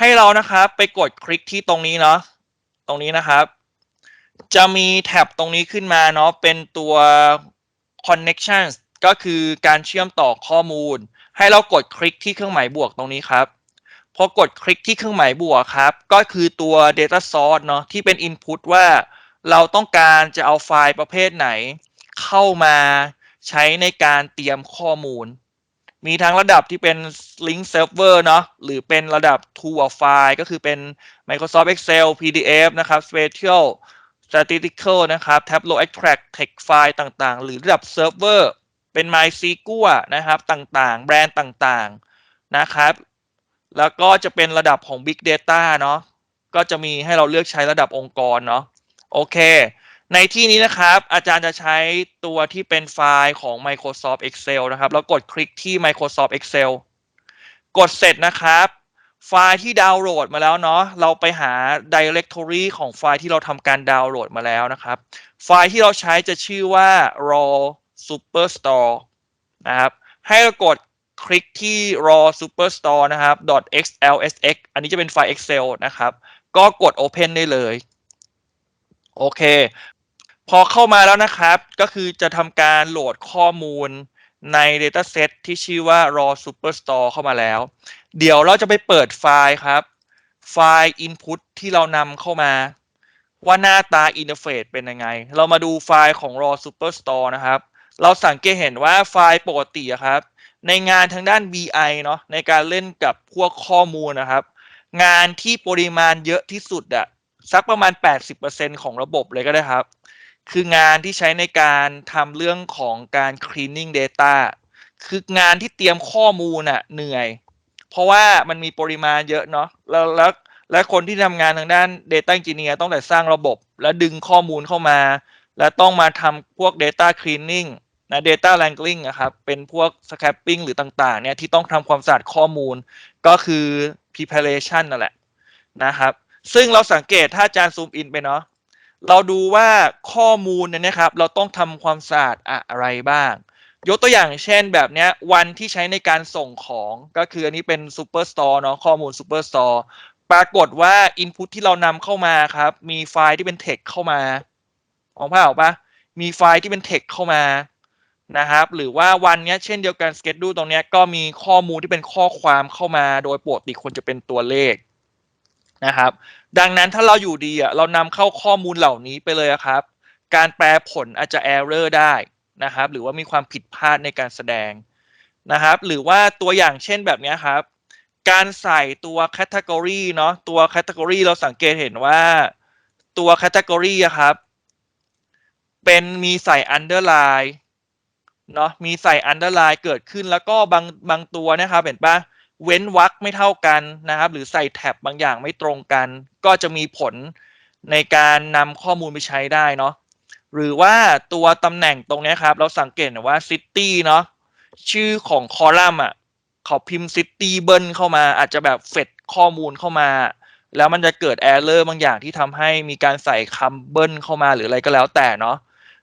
ให้เรานะครับไปกดคลิกที่ตรงนี้เนาะตรงนี้นะครับ จะมีแท็บตรงนี้ขึ้นมาเนาะเป็นตัว connections ก็คือการเชื่อมต่อข้อมูล ให้เรากดคลิกที่เครื่องหมายบวกตรงนี้ครับพอกดคลิกที่เครื่องหมายบวกครับ ก็คือตัว data source เนาะที่เป็น input ว่าเราต้องการจะเอาไฟล์ประเภทไหน เข้ามาใช้ในการเตรียมข้อมูล มีทั้งระดับที่เป็น link server เนาะหรือเป็นระดับ To of file ก็คือเป็น Microsoft Excel PDF นะครับ Spatial Statistical นะครับ Tableau Extract Text File ต่างๆ หรือระดับ server เป็น MySQL นะครับต่างๆ แบรนด์ต่างๆนะครับ แล้วก็จะเป็นระดับของ Big Data เนาะก็จะมีให้เราเลือกใช้ระดับองค์กรเนาะโอเค ในที่นี้นะครับ อาจารย์จะใช้ตัวที่เป็นไฟล์ของ Microsoft Excel นะครับ แล้วกดคลิกที่ Microsoft Excel กดเสร็จนะครับ ไฟล์ที่ดาวน์โหลดมาแล้วเนาะเราไปหา directory ของไฟล์ที่เราทำการดาวน์โหลดมาแล้วนะครับ ไฟล์ที่เราใช้จะชื่อว่า raw superstore นะครับ ให้เรากดคลิกที่ raw superstore นะครับ .xlsx อันนี้จะเป็นไฟล์ Excel นะครับ ก็กด open ได้เลย โอเค พอเข้ามาแล้วนะครับ ก็คือจะทำการโหลดข้อมูลใน dataset ที่ชื่อว่า raw superstore เข้ามาแล้ว เดี๋ยวเราจะไปเปิดไฟล์ครับ ไฟล์ input ที่เรานำเข้ามา ว่าหน้าตา interface เป็นยังไง เรามาดูไฟล์ของ raw superstore นะครับ เราสังเกตเห็นว่าไฟล์ปกติครับ ในงานทางด้าน BI เนาะในการเล่นกับพวกข้อมูลนะครับ งานที่ปริมาณเยอะที่สุดอะสักประมาณ 80%ของระบบเลยก็ได้ครับ คืองานที่ใช้ในการทำเรื่องของการ cleaning data คืองานที่เตรียมข้อมูลอะเหนื่อย เพราะว่ามันมีปริมาณเยอะเนาะแล้วแล้วและคนที่ทำงานทางด้าน Data Engineer ต้องแต่สร้างระบบ และดึงข้อมูลเข้ามา และต้องมาทำพวก Data Cleaning นะ Data Wrangling นะครับ เป็นพวก Scraping หรือต่างๆเนี่ยที่ต้องทำความสะอาดข้อมูล ก็คือ Preparation นั่นแหละนะครับ ซึ่งเราสังเกตถ้าอาจารย์ซูมอินไปเนาะ เราดูว่าข้อมูลเนี่ยนะครับ เราต้องทำความสะอาดอะไรบ้าง ยกตัวอย่างเช่นแบบเนี้ยวันที่ใช้ในการส่งของก็คืออันนี้เป็น Superstore เนาะข้อมูล Superstore ปรากฏว่า Input ที่เรานำเข้ามาครับ มีไฟล์ที่เป็น Text เข้ามามองภาพออกปะมีไฟล์ที่เป็น Text เข้ามานะครับ หรือว่าวันนี้เช่นเดียวกัน Schedule ตรงนี้ก็มีข้อมูลที่เป็นข้อความเข้ามา โดยปกติควรจะเป็นตัวเลข นะครับ ดังนั้นถ้าเราอยู่ดีอะเรานำเข้าข้อมูลเหล่านี้ไปเลยครับ การแปลผลอาจจะ error ได้นะครับ หรือว่ามีความผิดพลาดในการแสดงนะครับ หรือว่าตัวอย่างเช่นแบบนี้ครับ การใส่ตัว category เนาะตัว category เราสังเกตเห็นว่าตัว category อะครับ เป็นมีใส่ underline เนาะมีใส่ underline เกิดขึ้นแล้วก็บางบางตัวนะครับเห็นปะ เว้นวรรคไม่เท่ากันนะครับ หรือใส่แท็บบางอย่างไม่ตรงกัน ก็จะมีผลในการนำข้อมูลไปใช้ได้เนาะหรือว่าตัวตำแหน่งตรงนี้ครับ เราสังเกตว่า city เนาะชื่อของคอลัมน์อะเขาพิมพ์ city เบิลเข้ามา อาจจะแบบเฟดข้อมูลเข้ามา แล้วมันจะเกิด error บางอย่างที่ทำให้มีการใส่คำเบิลเข้ามาหรืออะไรก็แล้วแต่เนาะ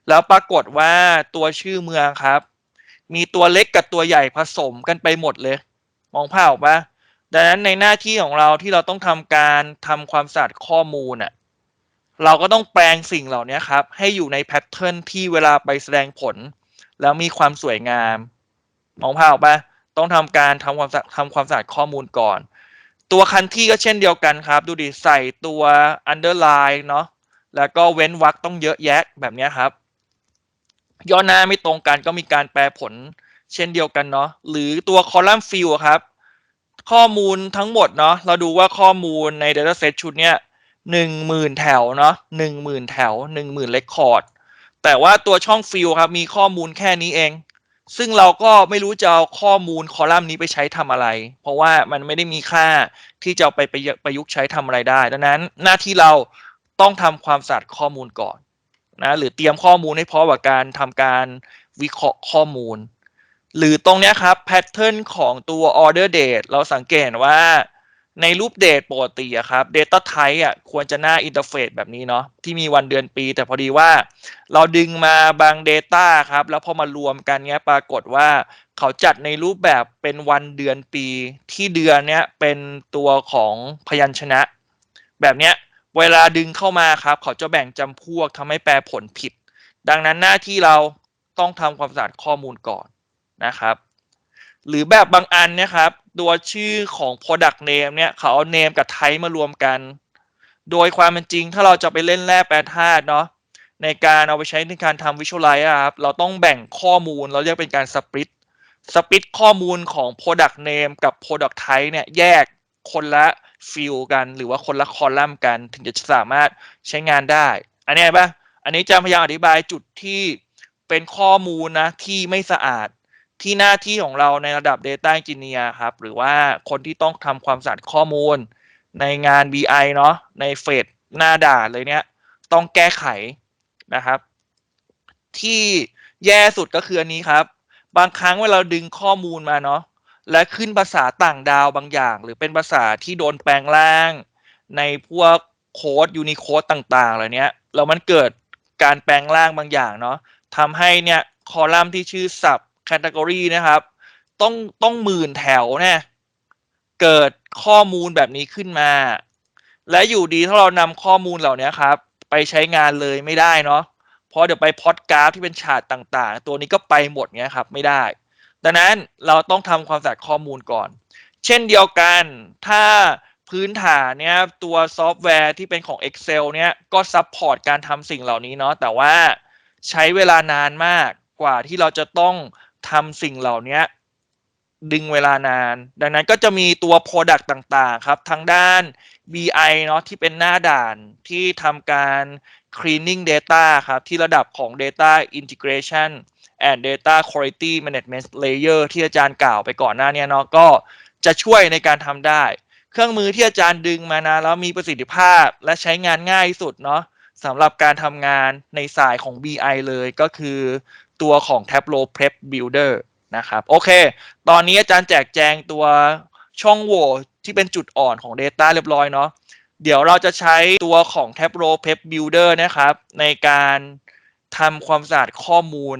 แล้วปรากฏว่าตัวชื่อเมืองครับ มีตัวเล็กกับตัวใหญ่ผสมกันไปหมดเลย มองภาพออกปะดังนั้นในหน้าที่ของเราที่เราต้องทำการทำความสะอาดข้อมูลอะเราก็ต้องแปลงสิ่งเหล่านี้ครับ ให้อยู่ในแพทเทิร์นที่เวลาไปแสดงผล แล้วมีความสวยงาม มองภาพออกปะต้องทำการทำความสะทำความสะอาดข้อมูลก่อน ตัวคันที่ก็เช่นเดียวกันครับ ดูดิใส่ตัว underline เนาะแล้วก็เว้นวรรคต้องเยอะแยะแบบนี้ครับ ย่อหน้าไม่ตรงกันก็มีการแปลผล เช่นเดียวกันเนาะหรือตัว column field ครับ ข้อมูลทั้งหมดเนาะเราดูว่าข้อมูลใน dataset ชุดเนี้ยหนึ่งหมื่นแถวเนาะหนึ่งหมื่นแถวหนึ่งหมื่นเรคคอร์ดแต่ว่าตัวช่องฟิลครับมีข้อมูลแค่นี้เอง ซึ่งเราก็ไม่รู้จะเอาข้อมูลคอลัมน์นี้ไปใช้ทำอะไร เพราะว่ามันไม่ได้มีค่าที่จะเอาไปประยุกต์ใช้ทำอะไรได้ ดังนั้นหน้าที่เราต้องทำความสะอาดข้อมูลก่อนนะหรือเตรียมข้อมูลให้พร้อมกับการทำการวิเคราะห์ข้อมูล หรือตรงนี้ครับแพทเทิร์นของตัว order date เราสังเกตว่าในรูปเดทปกติอะครับ Data Type อะควรจะหน้าอินเทอร์เฟซแบบนี้เนาะที่มีวันเดือนปี แต่พอดีว่าเราดึงมาบาง Data ครับ แล้วพอมารวมกันเนี้ยปรากฏว่าเขาจัดในรูปแบบเป็นวันเดือนปีที่เดือนเนี้ยเป็นตัวของพยัญชนะ แบบเนี้ยเวลาดึงเข้ามาครับ เขาจะแบ่งจำพวกทำให้แปลผลผิด ดังนั้นหน้าที่เราต้องทำความสะอาดข้อมูลก่อน นะครับ หรือแบบบางอันเนี่ยครับ ตัวชื่อของ product name เนี่ยเขาเอา name กับ type มารวมกัน โดยความเป็นจริงถ้าเราจะไปเล่นแร่แปรธาตุเนาะในการเอาไปใช้ในการทำ visualize ครับ เราต้องแบ่งข้อมูลเราเรียกเป็นการ split split ข้อมูลของ product name กับ product type เนี่ยแยกคนละฟิลกันหรือว่าคนละคอลัมน์กัน ถึงจะสามารถใช้งานได้ อันนี้ปะอันนี้จะพยายามอธิบายจุดที่เป็นข้อมูลนะที่ไม่สะอาด ที่หน้าที่ของเราในระดับ Data Engineer ครับ หรือว่าคนที่ต้องทำความสะอาดข้อมูล ในงาน BI เนาะในเฟสหน้าด่านเลยเนี่ย ต้องแก้ไขนะครับ ที่แย่สุดก็คืออันนี้ครับ บางครั้งเวลาดึงข้อมูลมาเนาะและขึ้นภาษาต่างดาวบางอย่าง หรือเป็นภาษาที่โดนแปลงร่าง ในพวกโค้ดยูนิโค้ดต่างๆเหล่านี้แล้วมันเกิดการแปลงร่างบางอย่างเนาะทำให้เนี่ยคอลัมน์ที่ชื่อสับ sub category นะครับ ต้องต้องหมื่นแถวเนี่ยเกิดข้อมูลแบบนี้ขึ้นมา และอยู่ดีถ้าเรานำข้อมูลเหล่านี้ครับ ไปใช้งานเลยไม่ได้เนาะเพราะเดี๋ยวไปพอดกราฟที่เป็นฉากต่างๆ ตัวนี้ก็ไปหมดเนี้ยครับไม่ได้ ดังนั้นเราต้องทำความสะอาดข้อมูลก่อน เช่นเดียวกันถ้าพื้นฐานเนี้ยตัวซอฟต์แวร์ที่เป็นของ Excel เนี้ยก็ซัพพอร์ตการทำสิ่งเหล่านี้เนาะแต่ว่าใช้เวลานานมากกว่าที่เราจะต้อง ทำสิ่งเหล่านี้ดึงเวลานาน ดังนั้นก็จะมีตัว Product ต่างๆ ครับ ทางด้าน BI เนาะที่เป็นหน้าด่านที่ทำการ cleaning data ครับ ที่ระดับของ data integration and data quality management layer ที่อาจารย์กล่าวไปก่อนหน้านี้เนาะก็จะช่วยในการทำได้ เครื่องมือที่อาจารย์ดึงมานะแล้วมีประสิทธิภาพและใช้งานง่ายที่สุดเนาะสำหรับการทำงานในสายของ BI เลยก็คือ ตัวของ Tableau Prep Builder นะครับ โอเค ตอนนี้อาจารย์แจกแจงตัวช่องโหว่ที่เป็นจุดอ่อนของ Data เรียบร้อยเนาะเดี๋ยวเราจะใช้ตัวของ Tableau Prep Builder นะครับ ในการทำความสะอาดข้อมูล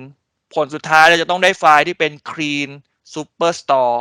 ผลสุดท้ายเราจะต้องได้ไฟล์ที่เป็น Clean Superstore